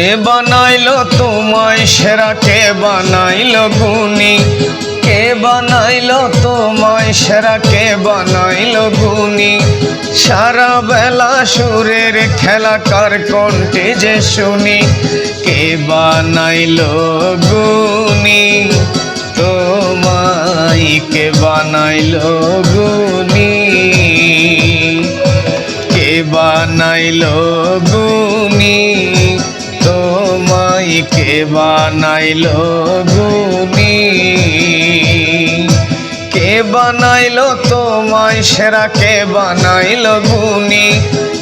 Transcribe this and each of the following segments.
কে বানাইলো তোমায়? সেরা কে বানাইলো গুণী? কে বানাইলো তোমায়? সেরা কে বানাইলো গুণী? সারা বেলা সুরের খেলা কার কণ্ঠে যে শুনি? কে বানাইলো গুণী? তোমায় কে বানাইলো গুণী? কে বানাইলো বানাইলো গুণী? কে বানাইল তোমায় সেরা? কে বানাইলো গুণী?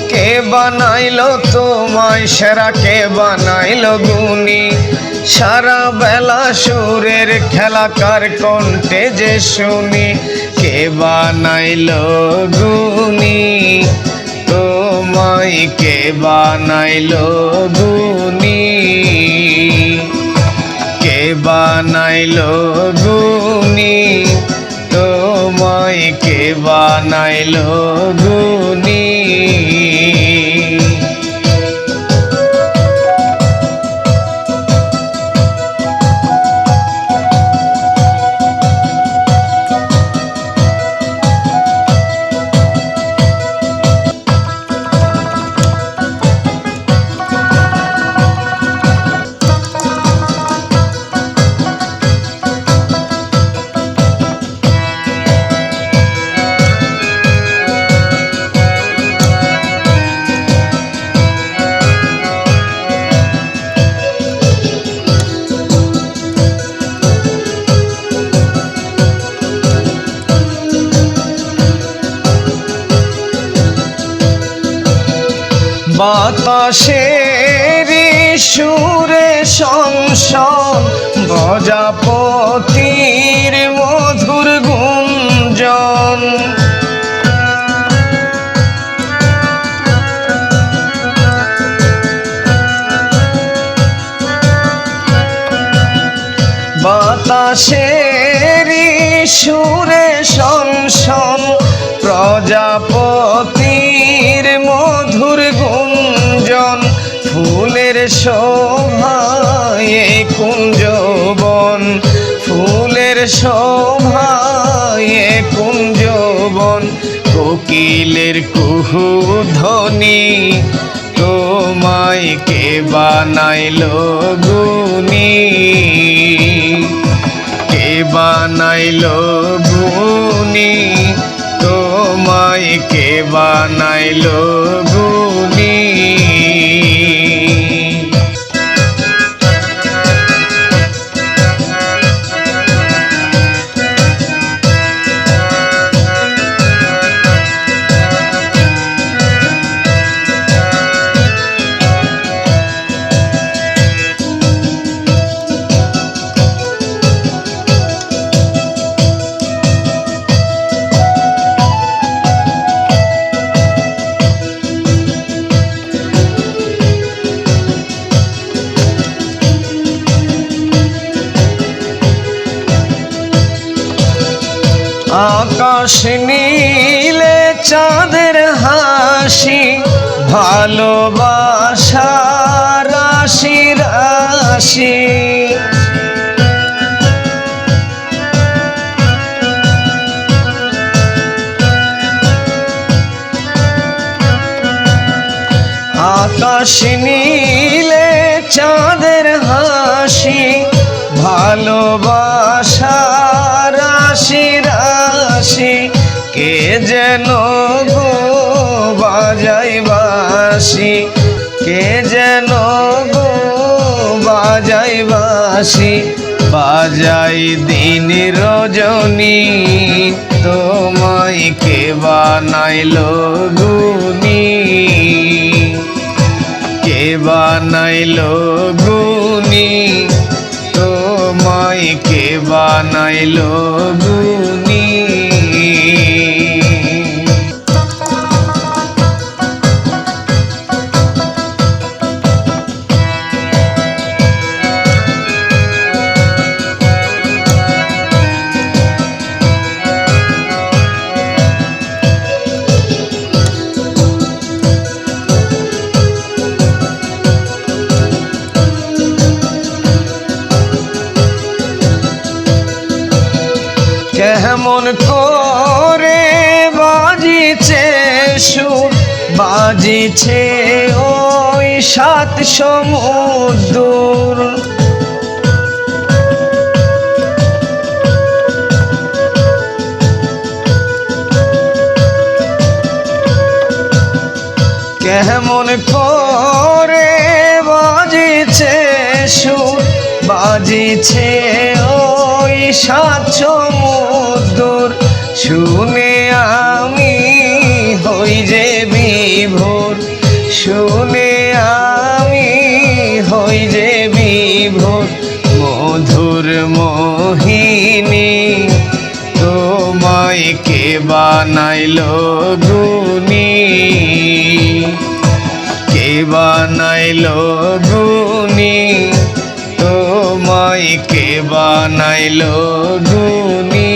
কে বানাইল তোমায় সেরা? কে বানাইলো গুণী? সারা বেলা সুরের খেলা কার কণ্ঠে যে শুনি? কে বানাইল কে বানাইলো গুনি কে বানাইলো গুনি তোমায় কে বানাইলো গুণী বাতাসের সুরে সংসন প্রজাপতির মধুর গুঞ্জন। বাতাসের সুরে সংসন প্রজাপতির শোভায় কুঞ্জবন ফুলের শোভায় কুঞ্জবন কোকিলের কুহু ধ্বনি তোমায় কে বানাইলো গুণী? কে বানাইল গুণী? তোমায় কে বানাইলো গুণী? আকাশ নীলে চাঁদের হাসি ভালোবাসা রাশি রাশি। আকাশ নীলে চাঁদের হাসি ভালোবাসা যেন গো বাজাই বাসি? কে যেন গো বাজাই বাসি? বাজাই দিন রজনী, তোমায় কে বানাইলো গুনী কে বানাইলো গুণী? তোমায় কে বানাইলো কেমন করে বাজিছে সুর, বাজিছে ওই সাত সমুদ্র। কেমন করে বাজিছে সুর, বাজিছে ওই সাত শুনে আমি হই যে বিভোর। শুনে আমি হই যে বিভোর। মধুর মোহিনী, তোমায় কে বানাইল গুনি কে বানাইল গুনি তোমায় কে বানাইল গুনি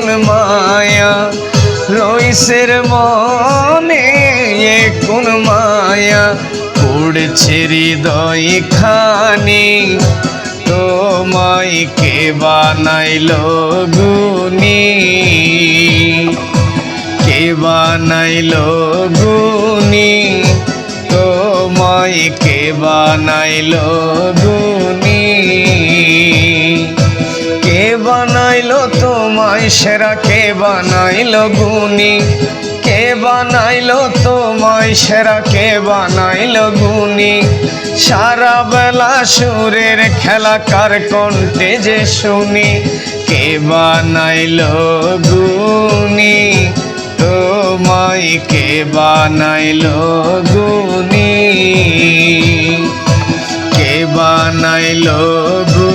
কোন মায়া, রইসের মনে কোন মায়া। পড়ছে হৃদয় খানি, তোমায় কে বানাইল গুনি কে বানাইল গুনি তোমায় কে বানাইল গুনি কে বানাইল তোমায় সেরা কে বানাইল গুনি কে বানাইল তোমায় সেরা কে বানাইল গুনি সারা বেলা সুরের খেলা কার কণ্ঠে যে শুনি? কে বানাইল গুনি তোমায় কে বানাইল গুনি কে বানাইল গুনি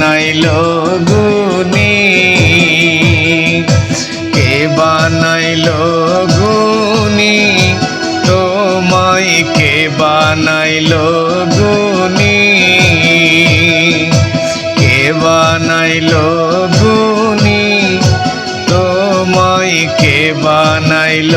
বানাইল গুনি কে বানাইল গুনি তোমায় কে বানাইল গুনি কে বানাইল গুনি তোমায় কে বানাইল